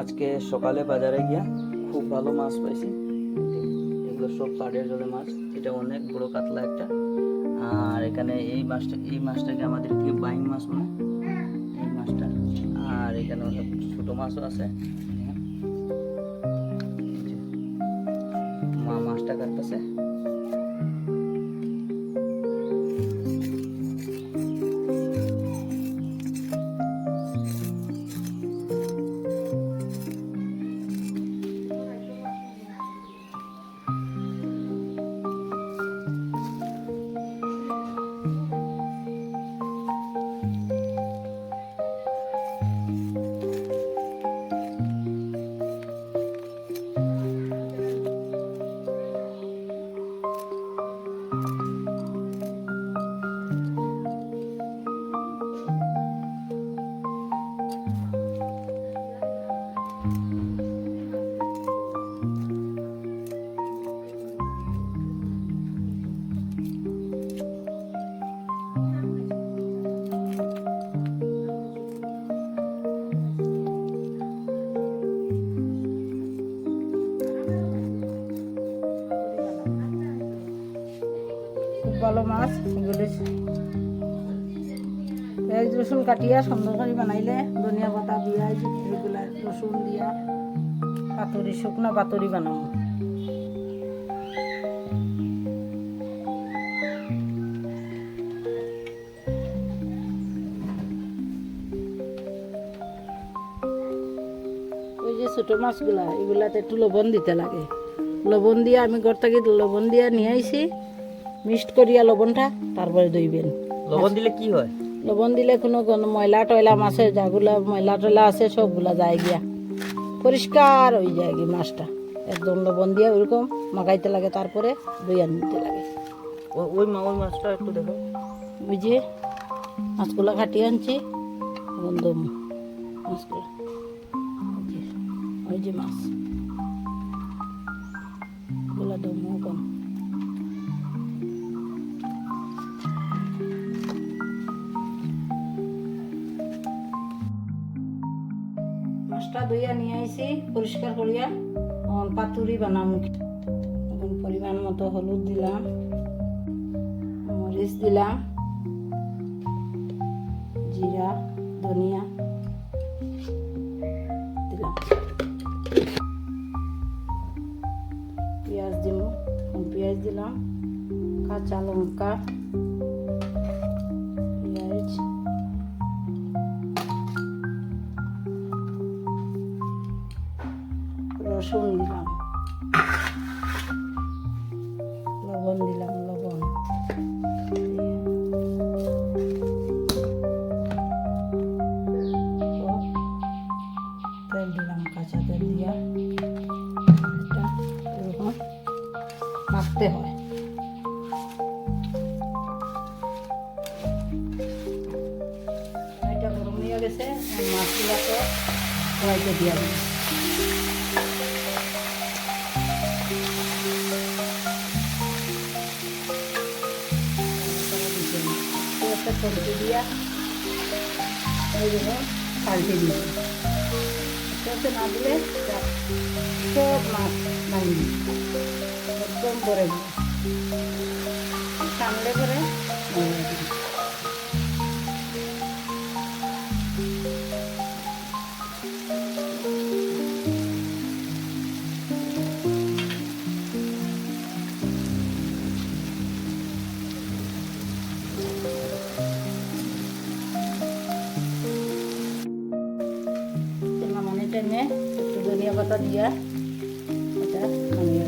আজকে সকালে বাজারে গিয়া খুব ভালো মাছ পাইছি। এগুলো সব পাড়ের জলে মাছ, এটা অনেক বড় কাতলা একটা। আর এখানে এই মাছটা, এই মাছটাকে আমাদের কি বাইং মাছ বলে? এই মাছটা। আর এখানে অনেক ছোট মাছও আছে। মা মাছটা কাটতেছে। ভালো মাছ এগুলো পেঁয়াজ রসুন কাটিয়া সুন্দর করে বানাইলে, ধনিয়া পাতা এগুলা রসুন দিয়া পাতুরি শুকনো পাতুরি বানাবো ওই যে ছোটো মাছগুলা এগুলাতে একটু লবণ দিতে লাগে। লবণ দিয়ে, আমি ঘর থেকে লবণ দিয়ে নিয়ে মিক্সড করিয়া লবণটা তারপরে দইবেন। লবণ দিলে কি হয়? লবণ দিলে কোনো ময়লা টয়লা মাছের যাগুলা ময়লা টয়লা আছে সবগুলা যায় গিয়া। পরিষ্কার হয়ে যায় গিয়ে মাছটা। একদম লবণ দিয়ে ওইরকম মাখাইতে লাগে তারপরে দই আনতে লাগে। ওই ওই মাছটা একটু দেখো। বুঝিয়ে মাছগুলা কাটিয়ে আনছি একদম মাছগুলা। ওই যে মাছ। মাছটা ধুইয়া নিয়ে আইছি, পরিষ্কার করিয়া পাতুরি বানাম। পরিমাণ মতো হলুদ দিলাম মরিচ দিলাম, জিরা, ধনিয়া দিলাম। পেঁয়াজ দিল পেঁয়াজ দিলাম, কাঁচা লঙ্কা রসুন দিলাম লবণ দিলাম, লবণ। তেল দিলাম, কাঁচা তেল দিয়া। এরকম মাখতে হয়। এটা হয়ে গেছে মাছগুলাকে কড়াইতে দিয়া দিই টমেটো দিয়া এইরকম পাল্টে দিই সরষে না দিলে সব- মাছ ভাঙি একদম বড় সামলে করে একটু ধনিয়া পাতা দিয়া এটা নামিয়ে দিই